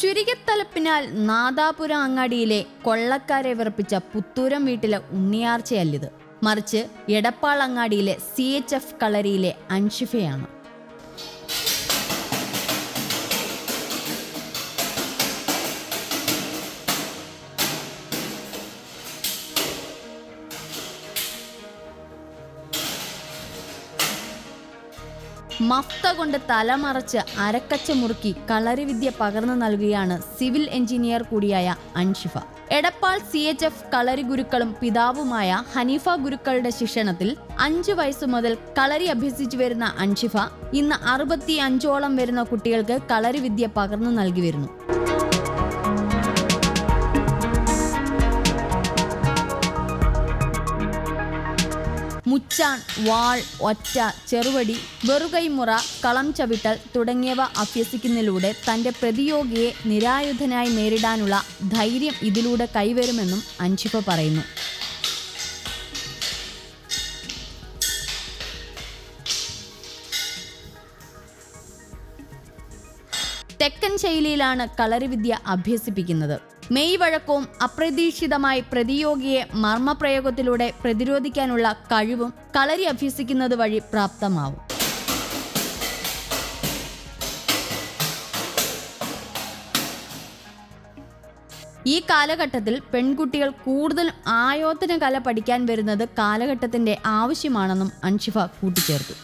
ചുരികത്തലപ്പിനാൽ നാദാപുര അങ്ങാടിയിലെ കൊള്ളക്കാരെ വിറപ്പിച്ച പുത്തൂരം വീട്ടിലെ ഉണ്ണിയാർച്ചയല്ലിത്. മറിച്ച് എടപ്പാൾ അങ്ങാടിയിലെ സി എച്ച് എഫ് കളരിയിലെ അൻഷിഫയാണ്. മഫ്ത കൊണ്ട് തലമറച്ച് അരക്കച്ച മുറുക്കി കളരിവിദ്യ പകർന്നു നൽകുകയാണ് സിവിൽ എഞ്ചിനീയർ കൂടിയായ Anshifa. Edappal C H F കളരി ഗുരുക്കളും പിതാവുമായ ഹനീഫ ഗുരുക്കളുടെ ശിക്ഷണത്തിൽ അഞ്ചു വയസ്സു മുതൽ കളരി അഭ്യസിച്ചു വരുന്ന അൻഷിഫ ഇന്ന് അറുപത്തി അഞ്ചോളം വരുന്ന കുട്ടികൾക്ക് കളരി വിദ്യ പകർന്നു നൽകി വരുന്നു. മുച്ചാൻ വാൾ ഒറ്റ ചെറുവടി വെറുകൈമുറ കളം ചവിട്ടൽ തുടങ്ങിയവ അഭ്യസിക്കുന്നതിലൂടെ തന്റെ പ്രതിയോഗിയെ നിരായുധനായി നേരിടാനുള്ള ധൈര്യം ഇതിലൂടെ കൈവരുമെന്നും അൻഷിഫ പറയുന്നു. തെക്കൻ ശൈലിയിലാണ് കളരിവിദ്യ അഭ്യസിപ്പിക്കുന്നത്. മെയ് വഴക്കവും അപ്രതീക്ഷിതമായി പ്രതിയോഗിയെ മർമ്മപ്രയോഗത്തിലൂടെ പ്രതിരോധിക്കാനുള്ള കഴിവും കളരി അഭ്യസിക്കുന്നത് വഴി പ്രാപ്തമാവും. ഈ കാലഘട്ടത്തിൽ പെൺകുട്ടികൾ കൂടുതൽ ആയോധന കല പഠിക്കാൻ വരുന്നത് കാലഘട്ടത്തിന്റെ ആവശ്യമാണെന്നും അൻഷിഫ കൂട്ടിച്ചേർത്തു.